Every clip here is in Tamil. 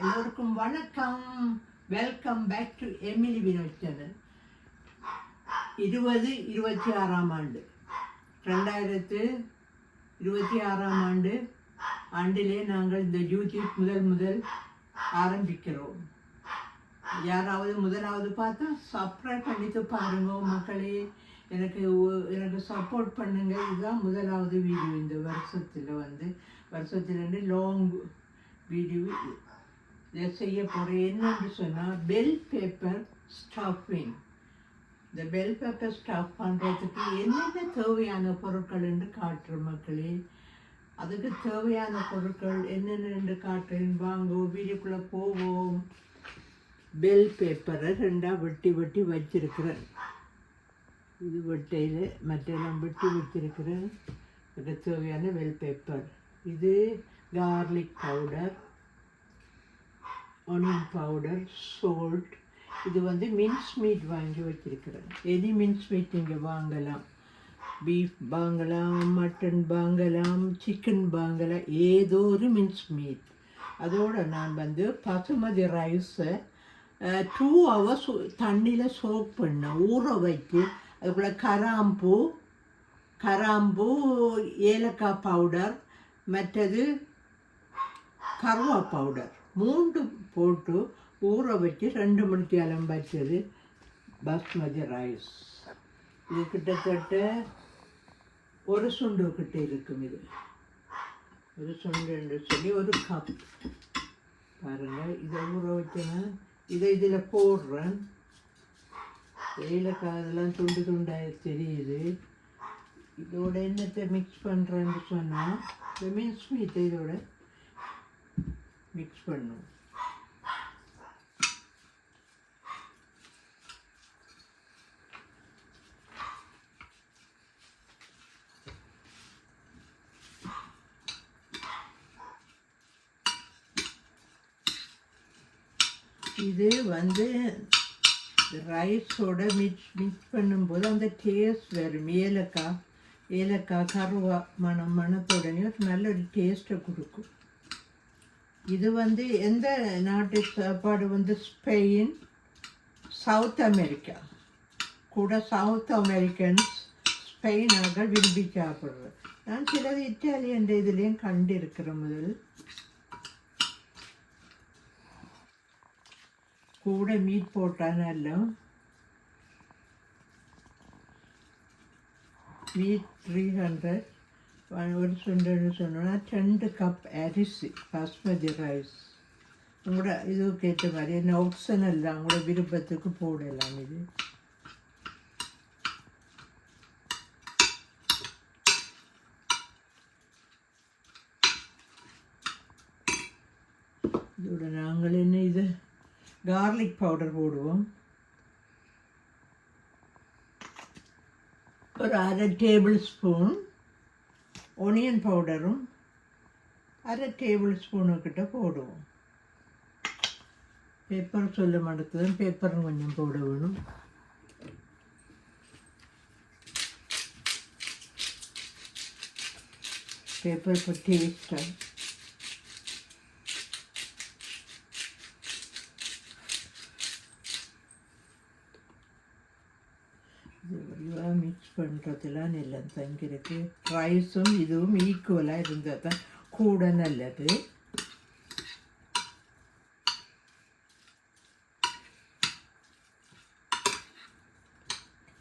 எல்லோருக்கும் வணக்கம். Welcome back to Emily Vinod channel இருபது இருபத்தி ஆறாம் ஆண்டு. ரெண்டாயிரத்து இருபத்தி ஆறாம் ஆண்டு ஆண்டிலே நாங்கள் இந்த யூடியூப் முதல் முதல் ஆரம்பிக்கிறோம். யாராவது முதலாவது பார்த்தா சப்ஸ்கிரைப் பண்ணிட்டு பாருங்க மக்களே. எனக்கு எனக்கு சப்போர்ட் பண்ணுங்க. இதுதான் முதலாவது வீடியோ இந்த வருஷத்தில் வந்து வருஷத்துல லாங் வீடியோ செய்ய போகிறேன் என்னன்னு சொன்னால் பெல் பேப்பர் ஸ்டாஃபிங் இந்த பெல் பேப்பர் ஸ்டாஃப் பண்ணுறதுக்கு என்னென்ன தேவையான பொருட்கள் என்று காட்டுற மக்களே. அதுக்கு தேவையான பொருட்கள் என்னென்னு காட்டுறேன் வாங்க வீடியோக்குள்ளே போவோம். பெல் பேப்பரை ரெண்டாக வெட்டி வெட்டி வச்சிருக்கிறேன். இது வெட்டையில் மற்றெல்லாம் வெட்டி வச்சிருக்கிறேன். அதுக்கு தேவையான பெல் பேப்பர் இது garlic powder onion powder salt இது வந்து மின்ஸ் மீட் வாங்கி வச்சிருக்கிறேன் எது மின்ஸ் மீட் இங்கே வாங்கலாம்? பீஃப் வாங்கலாம் மட்டன் வாங்கலாம் சிக்கன் வாங்கலாம். ஏதோ ஒரு மின்ஸ் மீட் அதோட நான் வந்து பசுமதி ரைஸை டூ ஹவர்ஸ் தண்ணியில் சோக் பண்ணேன் ஊற வைத்து அதுக்குள்ளே கராம்பூ கராம்பூ ஏலக்காய் பவுடர் மற்றது கருவா பவுடர் மூன்று போட்டு ஊற வச்சு ரெண்டு மணிக்கு அலம்பாச்சது பாஸ்மதி ரைஸ். இது கிட்டத்தட்ட ஒரு சுண்டு கிட்ட இருக்கும் இது. ஒரு சுண்டு என்று சொல்லி ஒரு கப் பாருங்கள் இதை ஊற வச்சேன்னா இதை இதில் போடுறேன். ஏலக்காய் அதெல்லாம் துண்டு துண்டாக தெரியுது. இதோட என்னத்தை மிக்ஸ் பண்ணுறேன்னு சொன்னால் இந்த மீன்ஸ் மீத்தை இதோட மிக்ஸ் பண்ணும் இது வந்து ரைஸோட மிக்ஸ் மிக்ஸ் பண்ணும்போது அந்த டேஸ்ட் வரும். ஏலக்காய் ஏலக்காய் கருவா மணம் மணத்தோடனே ஒரு நல்ல ஒரு டேஸ்ட்டை கொடுக்கும். இது வந்து எந்த நாட்டு சாப்பாடு வந்து ஸ்பெயின் சவுத் அமெரிக்கா? கூட சவுத் அமெரிக்கன்ஸ் ஸ்பெயினாக விரும்பி சாப்பிட்றது நான் சிலது இட்டாலியன் இதுலேயும் கண்டிருக்கிற முதல். கூட மீட் போட்டாலும் மீட் த்ரீ ஹண்ட்ரட் ஒரு சுண்டுன்னு சொன்னோன்னா ரெண்டு கப் அரிசி பாஸ்மதி ரைஸ் உங்களோட இதுக்கு ஏற்ற மாதிரி என்ன ஆப்ஷனல் தான் உங்களோட விருப்பத்துக்கு போடலாம் இது. இதோட நாங்கள் என்ன இது? கார்லிக் பவுடர் போடுவோம். ஒரு அரை டேபிள் ஸ்பூன் ஒனியன் பவுடரும் அரை டேபிள் ஸ்பூனு கிட்ட போடுவோம் பேப்பர் சொல்ல மாட்டேங்குது பேப்பரும் கொஞ்சம் போட வேணும் பேப்பர் இப்போ டேஸ்டாக மிக்ஸ் எல்லாம் தங்கியிருக்கு ரைஸும் இதுவும் ஈக்குவலாக இருந்தால் தான் கூட நல்லது.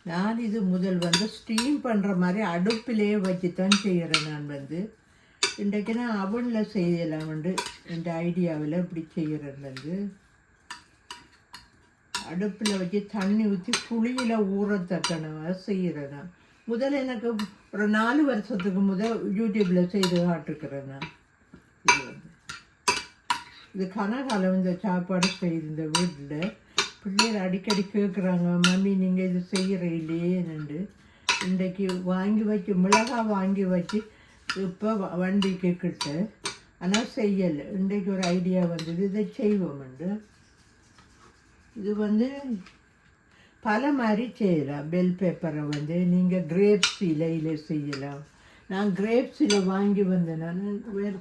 நான் இது முதல் வந்து ஸ்டீம் பண்ணுற மாதிரி அடுப்பிலே வச்சு தான் செய்கிறேன் நான் வந்து. இன்றைக்கு நான் அவனில் செய்யலாம் வந்து என் ஐடியாவில் இப்படி செய்கிறேன் வந்து. அடுப்பில் வச்சு தண்ணி ஊற்றி புளியில் ஊறத்தக்கனவா செய்கிறேன் நான். முதல் எனக்கு ஒரு நாலு வருஷத்துக்கு முதல் யூடியூப்பில் செய்து காட்டுக்கிறேன் நான். இது வந்து. இது கனகாலம் இந்த சாப்பாடு செய்து இந்த வீட்டில் பிள்ளைகள் அடிக்கடி கேட்குறாங்க மம்மி நீங்கள் இது செய்கிறீங்களேன்னு இன்றைக்கு வாங்கி வச்சு மிளகாய் வாங்கி வச்சு இப்போ வண்டிக்கு கிட்ட ஆனால் செய்யலை. இன்றைக்கு ஒரு ஐடியா வந்தது. இதை செய்வோம்ண்டு இது வந்து பல மாதிரி செய்யலாம் பெல் பேப்பரை வந்து நீங்கள் கிரேப்ஸ் இலையில் செய்யலாம். நான் கிரேப்ஸ் இலை வாங்கி வந்தேன் நான் வேறு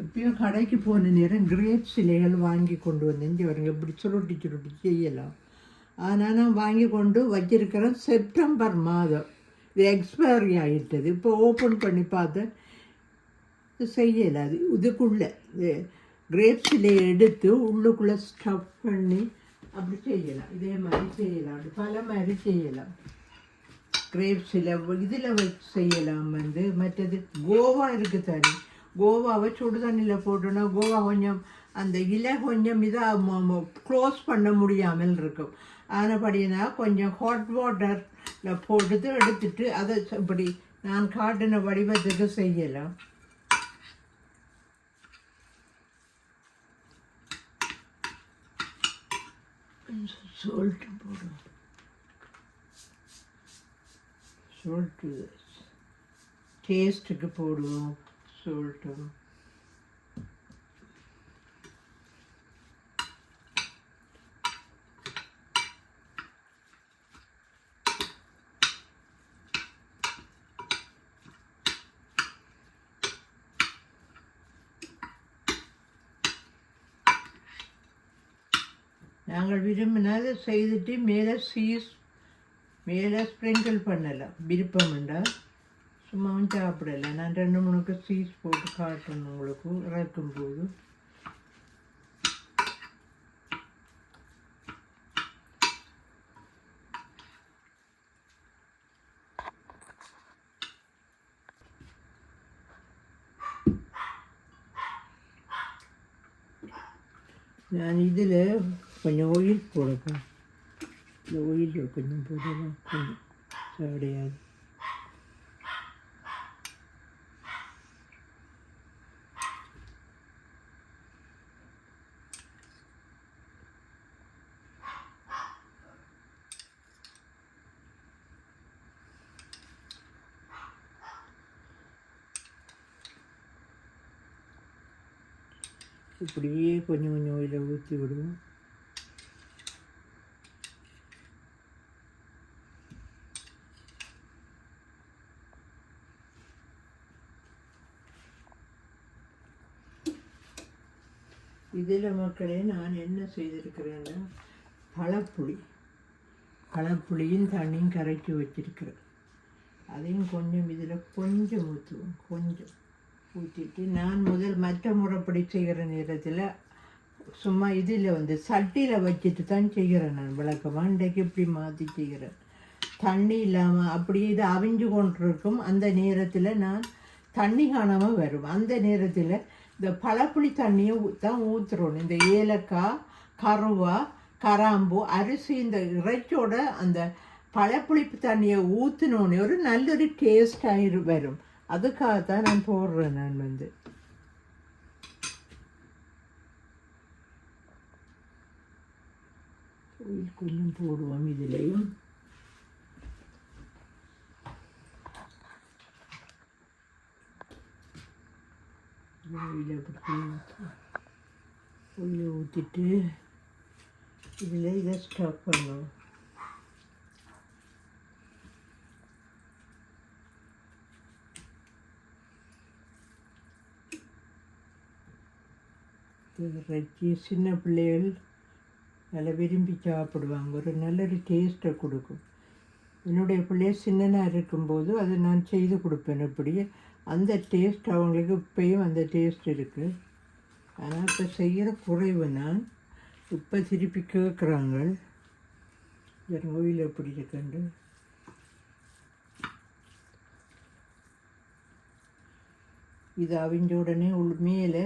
எப்பயும் கடைக்கு போன நேரம் கிரேப்ஸ் இலைகள் வாங்கி கொண்டு வந்தேன். இங்கே வருங்க இப்படி சுருட்டி சுருட்டி செய்யலாம். ஆனால் நான் வாங்கி கொண்டு வச்சிருக்கிறேன் செப்டம்பர் மாதம். இது எக்ஸ்பைரி ஆகிட்டது இப்போ ஓப்பன் பண்ணி பார்த்தேன் இது செய்யலை அது இதுக்குள்ளே இது கிரேப் எடுத்து உள்ளுக்குள்ளே ஸ்டஃப் பண்ணி அப்படி செய்யலாம். இதே மாதிரி செய்யலாம். பல மாதிரி செய்யலாம். கிரேப்ஸில் இதில் வச்சு செய்யலாம் வந்து. மற்றது கோவா இருக்குது தண்ணி கோவாவை சுடு தண்ணியில் போட்டோன்னா கோவா கொஞ்சம் அந்த இலை கொஞ்சம் இதாக க்ளோஸ் பண்ண முடியாமல் இருக்கும். ஆனபடினா கொஞ்சம் ஹாட் வாட்டரில் போட்டு எடுத்துட்டு அதை இப்படி நான் காட்டின வடிவத்துக்கு செய்யலாம். சொல்லிட்டு போடுவோம் சொல்லிட்டு டேஸ்ட்டுக்கு போடுவோம் சொல்லிட்டு நாங்கள் விரும்பினதை செய்துட்டு மேலே சீஸ் மேலே ஸ்ப்ரிங்கிள் பண்ணலாம் விருப்பம் உண்டா சும்மாவும் சாப்பிடலை. நான் ரெண்டு மூணுக்கு சீஸ் போட்டு காட்டணும் உங்களுக்கு. இறக்கும்போது நான் இதில் கொஞ்சம் ஆயில் போடப்பேன் இந்த ஆயில் கொஞ்சம் போடலாம் கொஞ்சம் கிடையாது இப்படியே கொஞ்சம் கொஞ்சம் ஆயிலை ஊற்றி விடுவோம் இதில் மக்களே நான் என்ன செய்திருக்கிறேன்னா பழப்புளி பழப்புளியும் தண்ணியும் கரைச்சி வச்சிருக்கிறேன். அதையும் கொஞ்சம் இதில் கொஞ்சம் ஊற்றுவோம் கொஞ்சம். ஊற்றிட்டு நான் முதல் மற்ற முறைப்படி செய்கிற நேரத்தில் சும்மா இதில் வந்து சட்டியில் வச்சுட்டு தான் செய்கிறேன் நான் விளக்கமாக இன்றைக்கு இப்படி மாற்றி செய்கிறேன். தண்ணி இல்லாமல் அப்படியே இது அவிஞ்சு கொண்டிருக்கும். அந்த நேரத்தில் நான் தண்ணி காணாமல் வரும் அந்த நேரத்தில் இந்த பழப்புளி தண்ணியை தான் ஊற்றுறோம் இந்த ஏலக்காய் கருவா கராம்பு அரிசி இந்த இறைச்சியோட அந்த பழப்புளிப்பு தண்ணியை ஊற்றினோடனே ஒரு நல்லொரு டேஸ்டாக வரும். வரும் அதுக்காகத்தான் நான் போடுறேன் நான் வந்து. கொஞ்சம் போடுவோம் இதுலேயும். Oil ஊற்றிட்டு இதில் இதை ஸ்டாப் பண்ணுவோம் இறைச்சி சின்ன பிள்ளைகள் நல்லா விரும்பி சாப்பிடுவாங்க. ஒரு நல்ல ஒரு டேஸ்ட்டை கொடுக்கும். என்னுடைய பிள்ளைய சின்னனாக இருக்கும்போது அதை நான் செய்து கொடுப்பேன். அப்படியே அந்த டேஸ்ட் அவங்களுக்கு இப்போயும் அந்த டேஸ்ட் இருக்குது ஆனால் இப்போ செய்கிற குறைவு நான் இப்போ திருப்பி கேட்குறாங்க கோயில் எப்படி இருக்குண்டு இது அவிஞ்ச உடனே உள் மேலே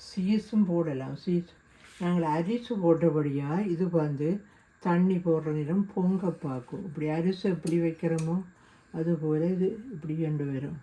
சீஸும் போடலாம். சீஸ் நாங்கள் அரிசி போட்டபடியாக இது வந்து தண்ணி போடுற நேரம் பொங்க பார்க்கும். இப்படி அரிசி எப்படி வைக்கிறோமோ அதுபோல் இது இப்படி கொண்டு வரும்.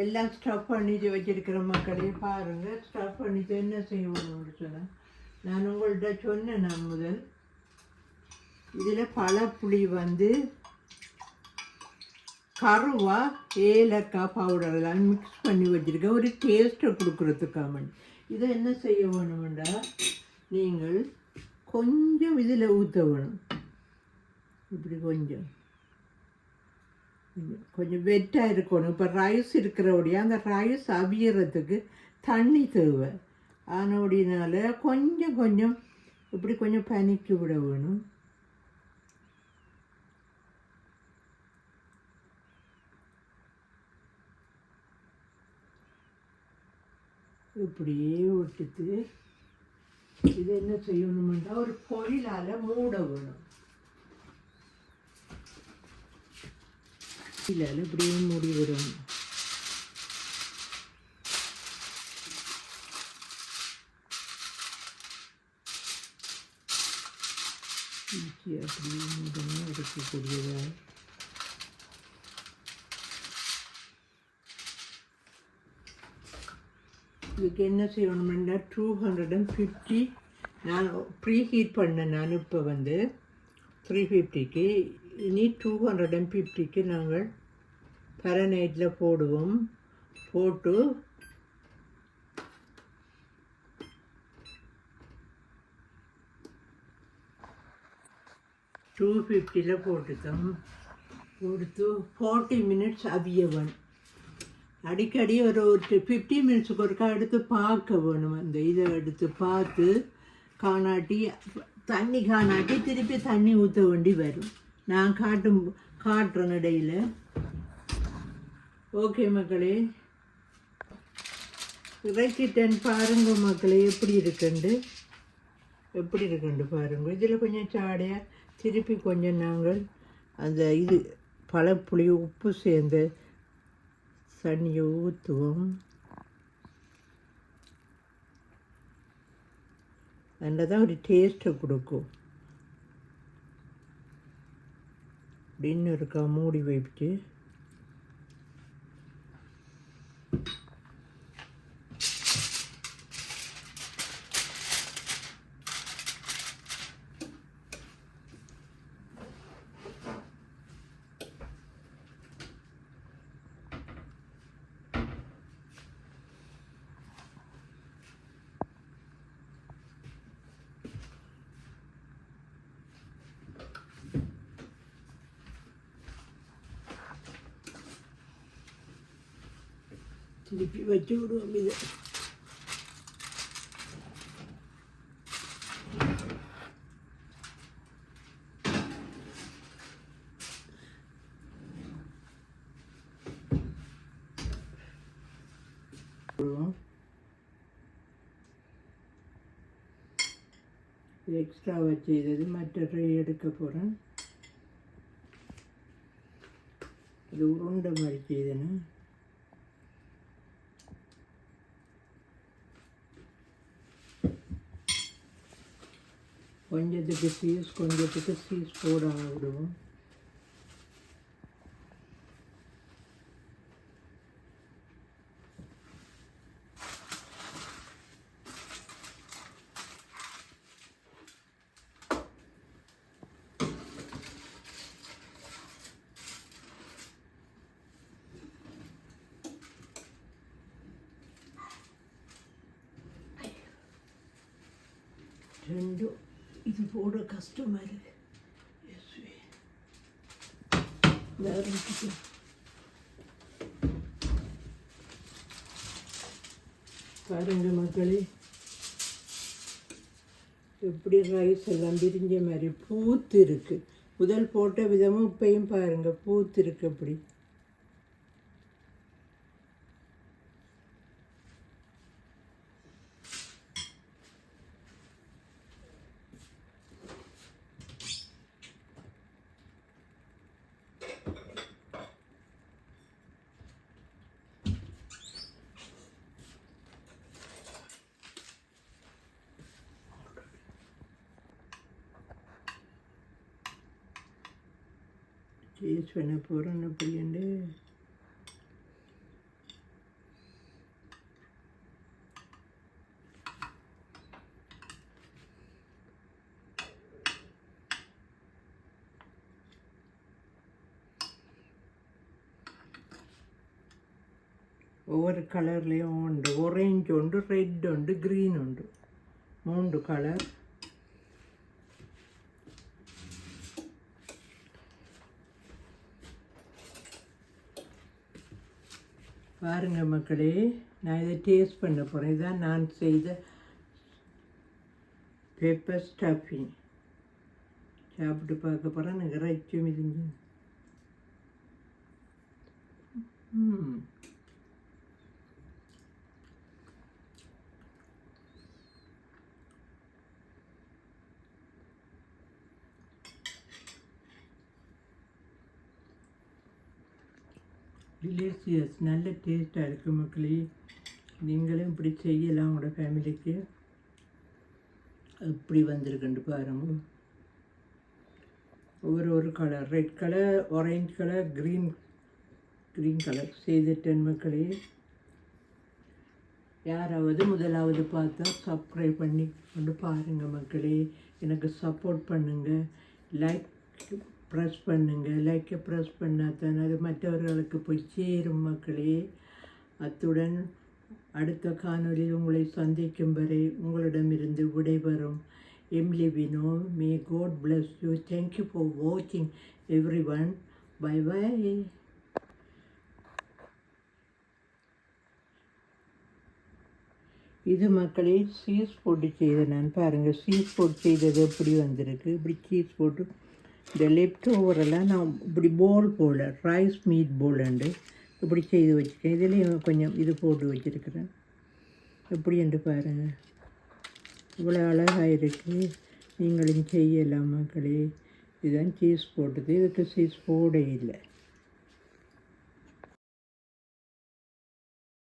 எல்லாம் ஸ்டஃப் பண்ணிட்டு வச்சிருக்கிற மக்களையும் பாருங்கள் ஸ்டஃப் பண்ணிட்டு என்ன செய்யணும்னு சொன்னேன் நான் உங்கள்கிட்ட சொன்னேன் நான் முதல். இதில் பழப்புளி வந்து கருவா ஏலக்காய் பவுடர் எல்லாம் மிக்ஸ் பண்ணி வச்சுருக்கேன். ஒரு டேஸ்ட்டை கொடுக்குறதுக்காக இதை என்ன செய்ய வேணுமெண்டா நீங்கள் கொஞ்சம் இதில் ஊற்ற வேணும் இப்படி கொஞ்சம். கொஞ்சம் வெட்டாக இருக்கணும். இப்போ ரைஸ் இருக்கிறபடியா அந்த ரைஸ் அவியறதுக்கு தண்ணி தேவை. அதனோடினால கொஞ்சம் கொஞ்சம் இப்படி கொஞ்சம் பனிக்கு விட வேணும். இப்படியே விட்டுட்டு இது என்ன செய்யணுமென்றால் ஒரு பொழிலால் மூட வேணும். பொழிலால் இப்படியே மூடிவிடும் அப்படியே மூடணும் எடுக்கக்கூடியதாக இதுக்கு என்ன செய்யணும்னா டூ ஹண்ட்ரட் அண்ட் ஃபிஃப்டி நான் ப்ரீ ஹீட் பண்ணேன் நான் இப்போ வந்து த்ரீ ஃபிஃப்டிக்கு இனி டூ ஹண்ட்ரட் அண்ட் ஃபிஃப்டிக்கு நாங்கள் ஃபரனைட்டில் போடுவோம். போட்டு டூ ஃபிஃப்டியில் போட்டுட்டோம். கொடுத்து ஃபார்ட்டி மினிட்ஸ் அவியவன். அடிக்கடி ஒரு ஒரு ஃபிஃப்டி மினிட்ஸுக்கு ஒருக்கா எடுத்து பார்க்க வேணும். அந்த இதை எடுத்து பார்த்து காணாட்டி தண்ணி காணாட்டி திருப்பி தண்ணி ஊற்ற வேண்டி வரும். நான் காட்டும் காட்டுறேன் இடையில். ஓகே மக்களே. இறக்கிட்டேன் பாருங்க மக்களே எப்படி இருக்குண்டு? எப்படி இருக்குண்டு பாருங்க. இதில் கொஞ்சம் சாடையாக திருப்பி கொஞ்சம் நாங்கள் அந்த இது பழப்புளி உப்பு சேர்ந்து தண்ணியை ஊற்றுவோம். அதில் தான் ஒரு டேஸ்ட்டை கொடுக்கும். அப்படின்னு இருக்கா மூடி வைப்பிட்டு திருப்பி வச்சு விடுவோம் இது எக்ஸ்ட்ரா வச்சது மற்ற ட்ரை எடுக்க போகிறேன் இது உருண்டை மாதிரி செய்தேன்னா கொஞ்சத்துக்கு சீஸ் கொஞ்சத்துக்கு சீஸ் போடாம விடுவோம் ரெண்டும் இது போட கஷ்டமாக இருக்கு. வேறு பாருங்க மக்களே. எப்படி ரைஸ் எல்லாம் பிரிஞ்ச மாதிரி பூத்து இருக்கு முதல் போட்ட விதமும் இப்பையும் பாருங்க பூத்து இருக்கு அப்படி. చేసి వెనపూరన్న పొయ్యండి ஒவ்வொரு கலர்லேயும் உண்டு. ஒரேஞ்ச் உண்டு ரெட் உண்டு க்ரீன் உண்டு. மூன்று கலர் பாருங்க மக்களே நான் இதை டேஸ்ட் பண்ண போகிறேன் இதான் நான் செய்த பெப்பர் ஸ்டஃபிங் சாப்பிட்டு பார்க்க போகிறேன் எனக்கு ரைச்சும் இதுங்க ம் டிலீஷியஸ் நல்ல டேஸ்ட்டாக இருக்குது மக்களே. நீங்களும் இப்படி செய்யலாம் உங்களோட ஃபேமிலிக்கு இப்படி வந்திருக்குண்டு பாருங்க. ஒவ்வொரு ஒரு colour red colour orange colour green green colour செய்துட்டேன் மக்களே. யாராவது முதலாவது பார்த்தா சப்ஸ்கிரைப் பண்ணி கொண்டு பாருங்கள் மக்களே. எனக்கு சப்போர்ட் பண்ணுங்கள் லைக் ப்ரெஸ் பண்ணுங்கள் லைக்கை ப்ரெஸ் பண்ணாதான் அது மற்றவர்களுக்கு போய் சேரும் மக்களே. அத்துடன் அடுத்த காணொளியில் உங்களை சந்திக்கும் வரை உங்களிடமிருந்து விடைபெறும். Emily Vino may god bless you thank you for வாட்சிங் எவ்ரி ஒன் பை பை இது மக்களே சீஸ் போட்டு செய்த நான் பாருங்கள் சீஸ் போட்டு செய்தது எப்படி வந்திருக்கு? இப்படி சீஸ் போட்டு இந்த லெஃப்ட் ஓவரெல்லாம் நான் இப்படி போல் போல் ரைஸ் மீட் போலண்டு இப்படி செய்து வச்சுருக்கேன். இதுலேயும் கொஞ்சம் இது போட்டு வச்சுருக்கிறேன். எப்படி என்று பாருங்கள் இவ்வளோ அழகாக இருக்குது நீங்களும் செய்யலாம் மக்களே. இதுதான் சீஸ் போட்டது. இதுக்கு சீஸ் போட இல்லை.